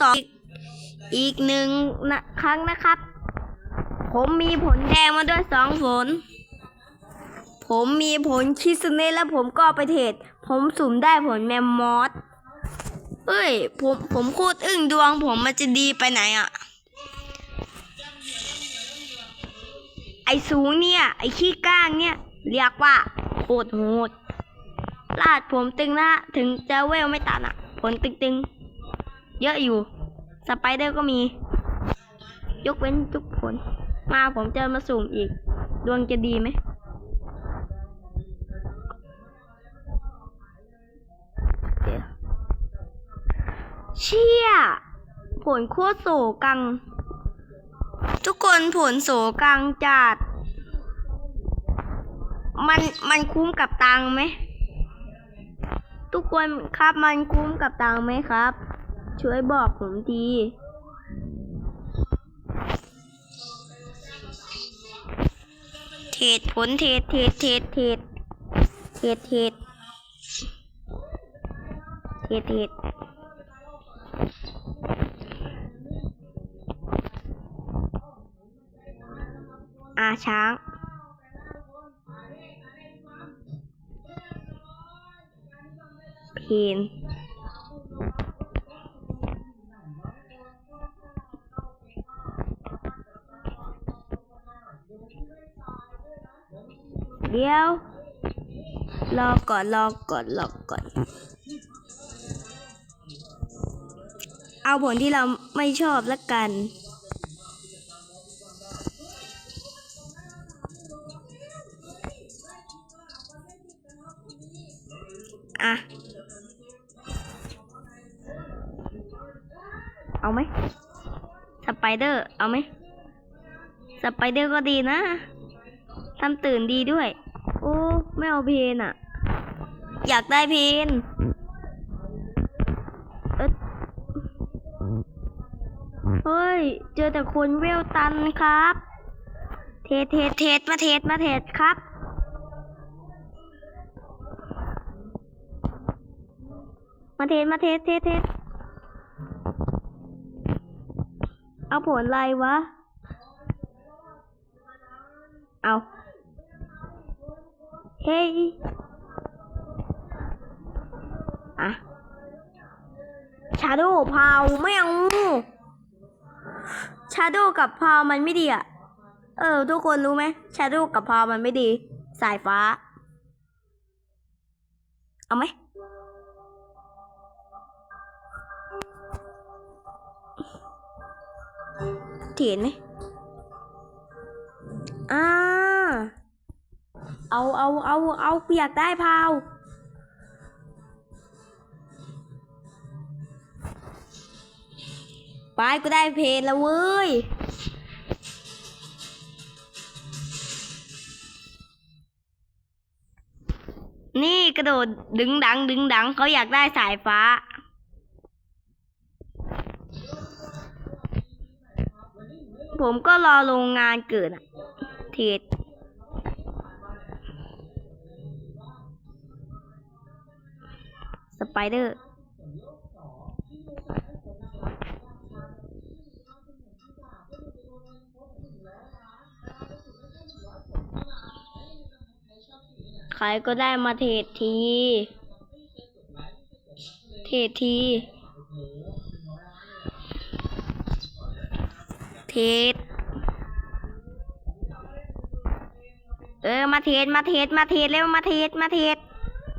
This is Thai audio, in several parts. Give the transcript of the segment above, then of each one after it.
สองอีกหนึ่งนะครั้งนะครับ ผมมีผลแดงมาด้วยสองผล ผมมีผลคิสเน่และผมก็ไปเทรดผมสุ่มได้ผลแมมมอสเอ้ย ผมผมโคตรอึ้งดวง ผมมันจะดีไปไหนอะไอสูงเนี่ย ไอขี้ก้างเนี่ย เรียกว่าโคตรโหดลาดผมตึงนะถึงจะเวลไม่ตัดอะผลตึงๆ เยอะอยู่ สไปเดอร์ก็มี ยกเว้นทุกผล มาผมจะมาสุ่มอีก ดวงจะดีไหมเชียวเชี่ย ผลโคตรโศกัง ทุกคนผลโศกังจัด มันมันคุ้มกับตังไหมทุกคนครับมันคุ้มกับตังไหมครับ ช่วยบอกผมทีเทรดผลเทรดเทรดเทรดเทรดเทรดเทรดเทศเทศอาช้างเพน เดี๋ยว รอก่อนรอก่อนรอก่อน เอาผลที่เราไม่ชอบละกันอะเอาไหมสไปเดอร์ เอาไหมสไปเดอร์ก็ดีนะ ทำตื่นดีด้วย ไม่เอาเพนอะอยากได้เพนเฮ้ย เจอแต่คนเวลตันครับ เทสเทสเทสมาเทสมาเทสครับ มาเทสมาเทสเทสเทสเอาผลอะไรวะ เอา เฮ้ยอะชาโดพาวไม่เอาชาโดกับพาวมันไม่ดีอะเออ ทุกคนรู้ไหมชาโดกับพาวมันไม่ดี สายฟ้า เอาไหมเถียนไหม เอาเอาเอาเอาเปียกได้พาวไปกูได้เพลงแล้วเว้ยนี่กระโดดดึงดัง ดึงดังเขาอยากได้สายฟ้า ผมก็รอโรงงานเกิดอะเทร เดอร์ ใครก็ได้มาเทรดที เทรดที เทรดเออ มาเทรดมาเทรดมาเทรดเร็ว มาเทรดมาเทรด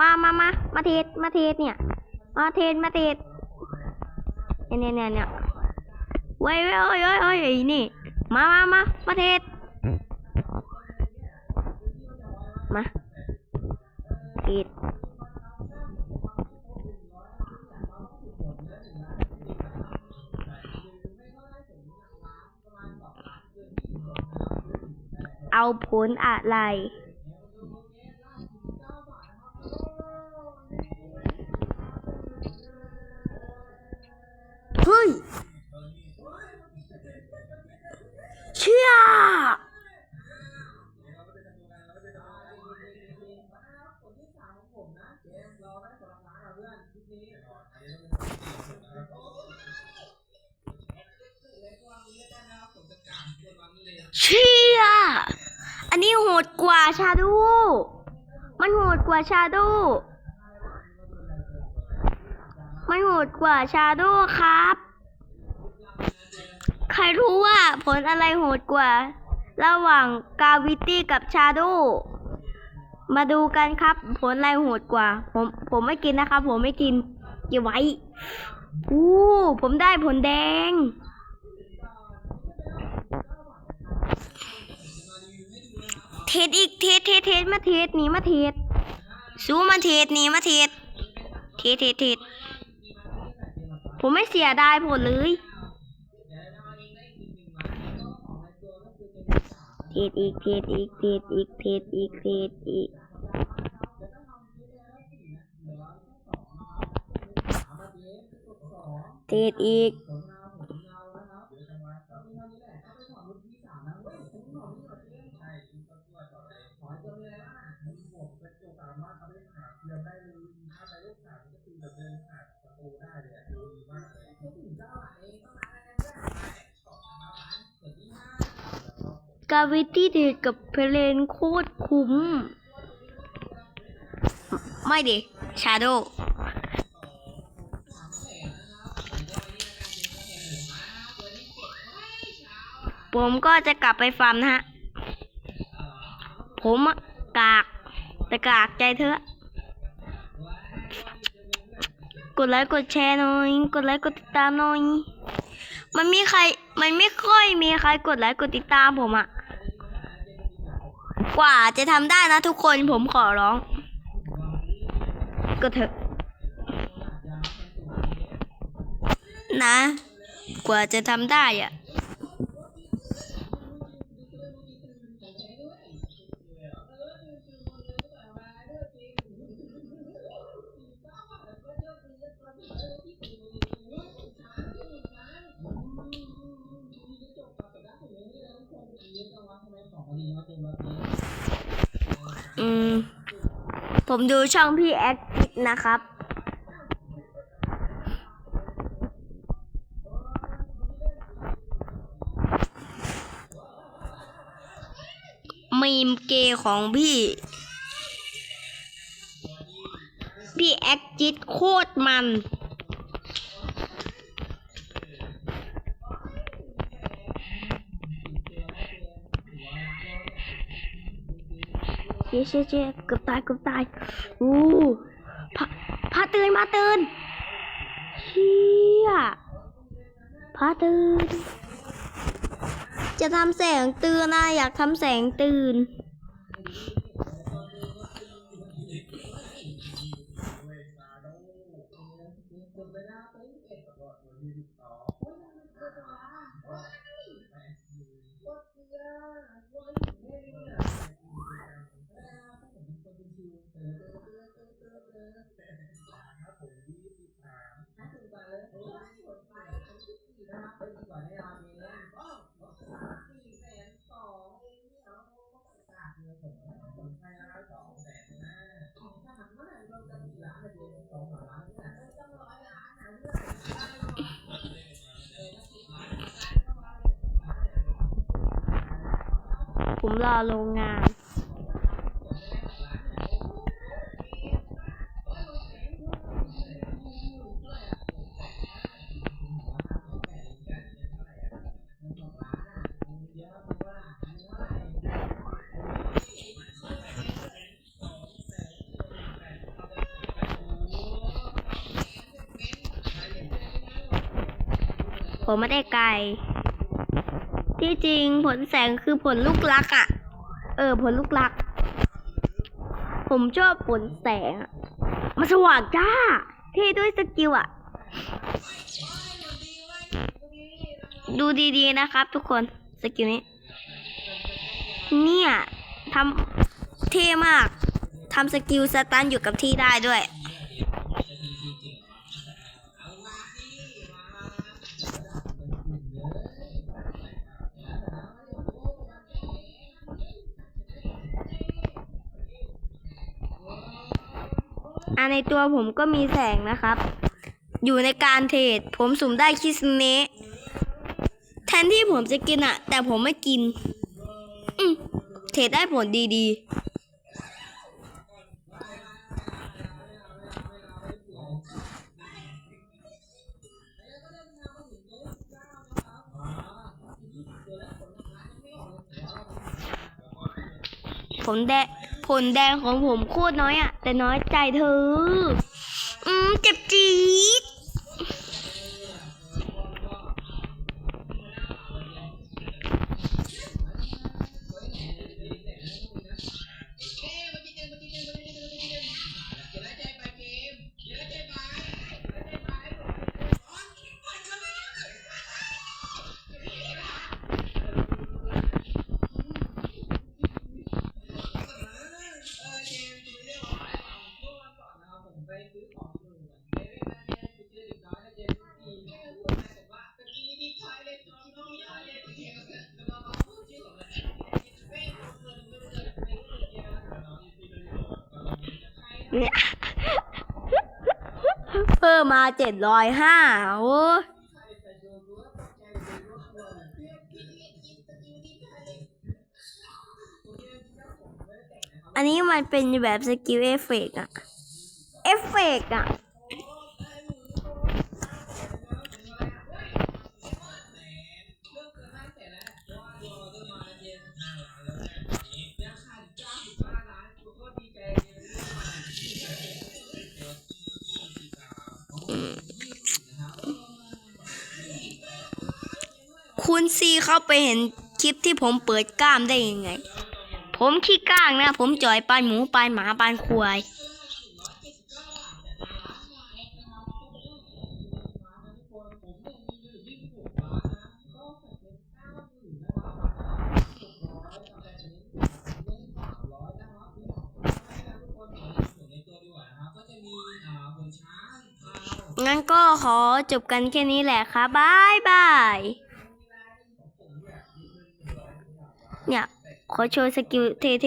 มามามามาเทรดมาเทรดเนี่ย มาเทรดมาเทรดเนี่ยเนี่ยเนี่ยเว้ยเว้ยเว้ยเว้ยเว้ยไอ้นี่ มามามามาเทรดมาเทรดเอาผลอะไร เชี่ย อันนี้โหดกว่าชาดู มันโหดกว่าชาดู มันโหดกว่าชาโดครับ ใครรู้ว่าผลอะไรโหดกว่า ระหว่างกาวิตี้กับชาโดมาดูกันครับ ผลอะไรโหดกว่า ผมผมไม่กินนะครับ ผมไม่กินเก็บไว้ อู้ ผมได้ผลแดง เทสอีกเทสเทสเทสมาเทสหนีมาเทสสู้มาเทสหนีมาเทสเทสเทสเทสผมไม่เสียดายผลเลยเทสอีกเทสอีกเทสอีกเทสอีกเทสอีกเทสอีก กาวิตี้เดทกับเพลนโคตรคุ้ม ไม่ดิชาโดผมก็จะกลับไปฟาร์มนะฮะ ผมอะกาก แต่กากใจเถอะกดไลค์กดแชร์หน่อย กดไลค์กดติดตามหน่อย มันมีใคร มันไม่ค่อยมีใครกดไลค์กดติดตามผมอะ กว่าจะทำได้นะทุกคนผมขอร้อง ก็เถอะ นะ กว่าจะทำได้อะอืม ผมดูช่องพี่แอคทิดนะครับ มีมเกย์ของพี่ พี่แอคจิตโคตรมัน เจ๊เจ๊เจเกือบตายเกือบตายอู้พาพาตื่นมาตื่นเชี่ยพาตื่น จะทำแสงตื่นนะอยากทำแสงตื่น โรงงานผมไม่ได้ไกล ที่จริงผลแสงคือผลลูกลักอะ่ะ ออผลลูกลัก ผมชอบผลแสงอะมาสว่างจ้า เท่ด้วยสกิลอะดูดีๆนะครับทุกคนสกิลนี้ เนี่ยทำเท่มากทำสกิลสตันอยู่กับที่ได้ด้วย อ่าในตัวผมก็มีแสงนะครับ อยู่ในการเทรดผมสุ่มได้คิสเนะแทนที่ผมจะกินอะแต่ผมไม่กิน อืมเทรดได้ผลดีๆผลแด งผลแดงของผมโคตรน้อยอะ่ะแต่น้อยใจเธอ อืมเจ็บจี๊ด เพิ่มมาเจ็ดร้อยห้าโอ้ยอันนี้มันเป็นแบบสกิลเอฟเฟกอะเอฟเฟกอะ คุณซีเข้าไปเห็นคลิปที่ผมเปิดกล้ามได้ยังไง ผมขี้ก้างนะ ผมจอยปานหมูปานหมาปานควายงั้นก็ขอจบกันแค่นี้แหละค่ะบายบาย เนี่ย ขอโชว์สกิลเท่